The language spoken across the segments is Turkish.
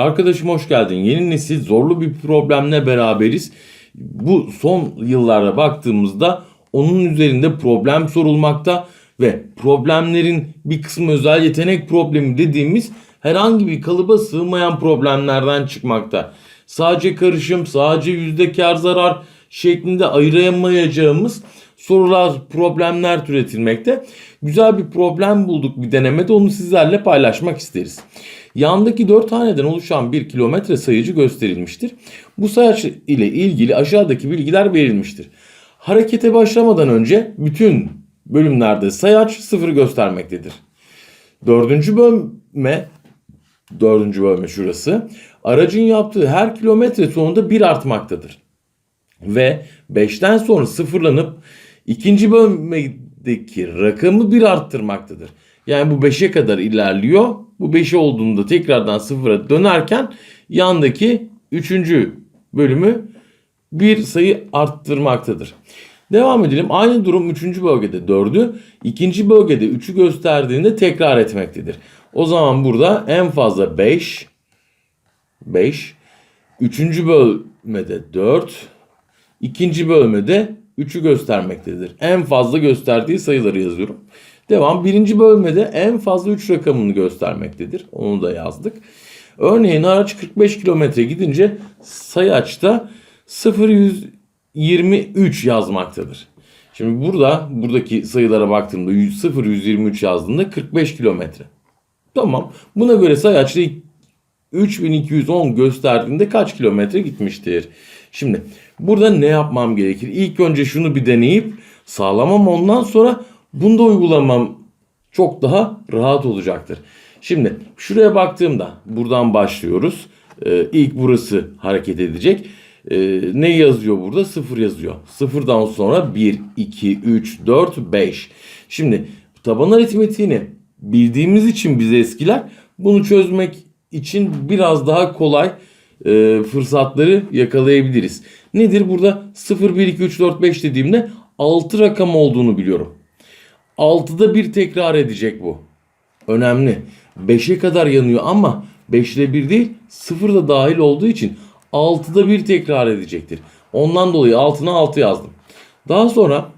Arkadaşım hoş geldin. Yeni nesil zorlu bir problemle beraberiz. Bu son yıllarda baktığımızda onun üzerinde problem sorulmakta ve problemlerin bir kısmı özel yetenek problemi dediğimiz herhangi bir kalıba sığmayan problemlerden çıkmakta. Sadece karışım, sadece yüzde kar zarar şeklinde ayıramayacağımız sorular, problemler türetilmekte. Güzel bir problem bulduk bir denemede onu sizlerle paylaşmak isteriz. Yandaki 4 haneden oluşan bir kilometre sayıcı gösterilmiştir. Bu sayaç ile ilgili aşağıdaki bilgiler verilmiştir. Harekete başlamadan önce bütün bölümlerde sayaç sıfır göstermektedir. Dördüncü bölme, dördüncü bölme şurası, aracın yaptığı her kilometre sonunda bir artmaktadır. Ve 5'ten sonra sıfırlanıp ikinci bölmedeki rakamı bir arttırmaktadır. Yani bu 5'e kadar ilerliyor. Bu 5'e olduğunda tekrardan sıfıra dönerken yandaki 3. bölümü bir sayı arttırmaktadır. Devam edelim. Aynı durum 3. bölgede 4'ü, ikinci bölgede 3'ü gösterdiğinde tekrar etmektedir. O zaman burada en fazla 5, 5, 3. bölmede 4, ikinci bölmede 3'ü göstermektedir. En fazla gösterdiği sayıları yazıyorum. Devam. Birinci bölmede en fazla 3 rakamını göstermektedir. Onu da yazdık. Örneğin araç 45 kilometre gidince sayaçta 0123 yazmaktadır. Şimdi burada buradaki sayılara baktığımda 100, 0 123 yazdığımda 45 kilometre. Tamam. Buna göre sayaçta 3210 gösterdiğinde kaç kilometre gitmiştir? Şimdi burada ne yapmam gerekir? İlk önce şunu bir deneyip sağlamam ondan sonra bunu da uygulamam çok daha rahat olacaktır. Şimdi şuraya baktığımda buradan başlıyoruz. Ee, ilk burası hareket edecek. Ee, ne yazıyor burada? 0 yazıyor. Sıfırdan sonra 1, 2, 3, 4, 5. Şimdi taban aritmetiğini bildiğimiz için biz eskiler bunu çözmek için biraz daha kolay e, fırsatları yakalayabiliriz. Nedir burada 0, 1, 2, 3, 4, 5 dediğimde 6 rakam olduğunu biliyorum. 6'da bir tekrar edecek bu. Önemli. 5'e kadar yanıyor ama 5 ile 1 değil 0 da dahil olduğu için 6'da bir tekrar edecektir. Ondan dolayı altına 6 yazdım. Daha sonra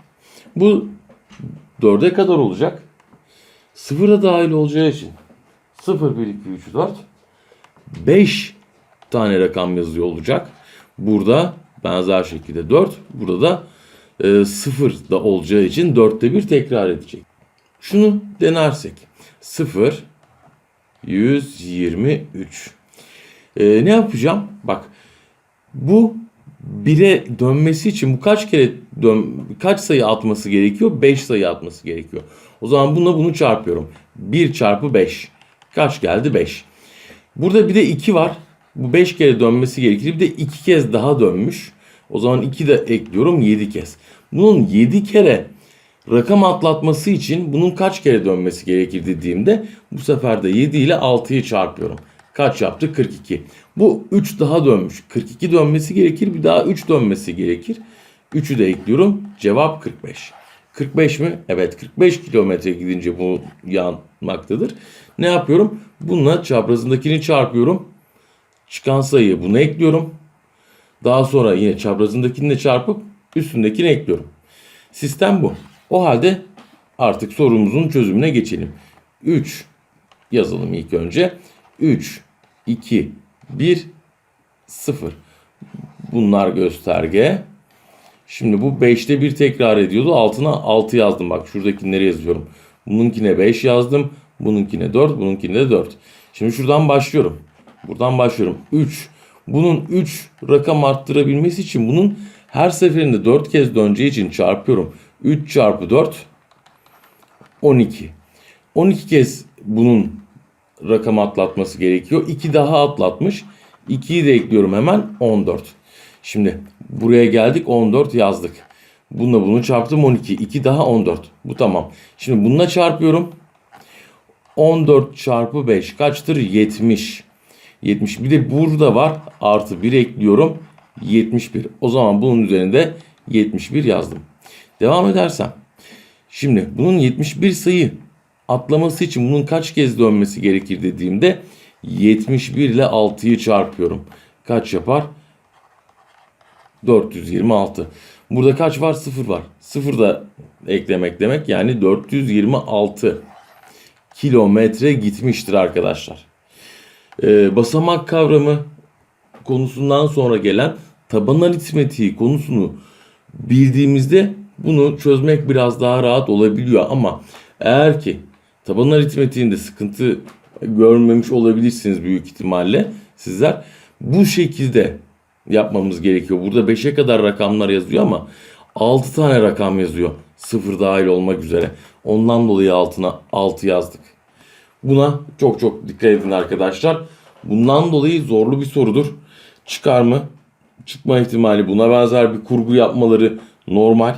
bu 4'e kadar olacak. 0 da dahil olacağı için 0, 1, 2, 3, 4 5 tane rakam yazıyor olacak. Burada benzer şekilde 4. Burada da e, 0 da olacağı için 4'te bir tekrar edecek. Şunu denersek 0 123 e, ne yapacağım? Bak bu 1'e dönmesi için bu kaç kere dön kaç sayı atması gerekiyor? 5 sayı atması gerekiyor. O zaman bununla bunu çarpıyorum. 1 çarpı 5. Kaç geldi? 5. Burada bir de 2 var. Bu 5 kere dönmesi gerekir. Bir de 2 kez daha dönmüş. O zaman 2 de ekliyorum 7 kez. Bunun 7 kere rakam atlatması için bunun kaç kere dönmesi gerekir dediğimde bu sefer de 7 ile 6'yı çarpıyorum. Kaç yaptı? 42. Bu 3 daha dönmüş. 42 dönmesi gerekir. Bir daha 3 dönmesi gerekir. 3'ü de ekliyorum. Cevap 45. 45 mi? Evet 45 kilometre gidince bu yanmaktadır. Ne yapıyorum? Bununla çaprazındakini çarpıyorum. Çıkan sayıyı buna ekliyorum. Daha sonra yine çaprazındakini çarpıp üstündekini ekliyorum. Sistem bu. O halde artık sorumuzun çözümüne geçelim. 3 yazalım ilk önce. 3, 2, 1, 0. Bunlar gösterge. Şimdi bu 5'te bir tekrar ediyordu. Altına 6 yazdım. Bak şuradakileri yazıyorum. Bununkine 5 yazdım. Bununkine 4. Bununkine de 4. Şimdi şuradan başlıyorum. Buradan başlıyorum. 3. Bunun 3 rakam arttırabilmesi için bunun her seferinde 4 kez döneceği için çarpıyorum. 3 çarpı 4 12. 12 kez bunun rakam atlatması gerekiyor. 2 daha atlatmış. 2'yi de ekliyorum hemen 14. Şimdi buraya geldik 14 yazdık. Bununla bunu çarptım 12. 2 daha 14. Bu tamam. Şimdi bununla çarpıyorum. 14 çarpı 5 kaçtır? 70. 70. Bir de burada var. Artı 1 ekliyorum. 71. O zaman bunun üzerinde 71 yazdım. Devam edersem. Şimdi bunun 71 sayı atlaması için bunun kaç kez dönmesi gerekir dediğimde 71 ile 6'yı çarpıyorum. Kaç yapar? 426. Burada kaç var? 0 var. 0 da eklemek demek. Yani 426 kilometre gitmiştir arkadaşlar. Ee, basamak kavramı konusundan sonra gelen taban aritmetiği konusunu bildiğimizde bunu çözmek biraz daha rahat olabiliyor ama eğer ki taban aritmetiğinde sıkıntı görmemiş olabilirsiniz büyük ihtimalle sizler bu şekilde yapmamız gerekiyor. Burada 5'e kadar rakamlar yazıyor ama 6 tane rakam yazıyor. Sıfır dahil olmak üzere. Ondan dolayı altına 6 yazdık. Buna çok çok dikkat edin arkadaşlar. Bundan dolayı zorlu bir sorudur. Çıkar mı? Çıkma ihtimali buna benzer bir kurgu yapmaları normal.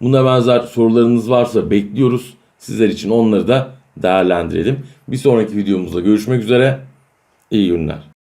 Buna benzer sorularınız varsa bekliyoruz. Sizler için onları da değerlendirelim. Bir sonraki videomuzda görüşmek üzere. İyi günler.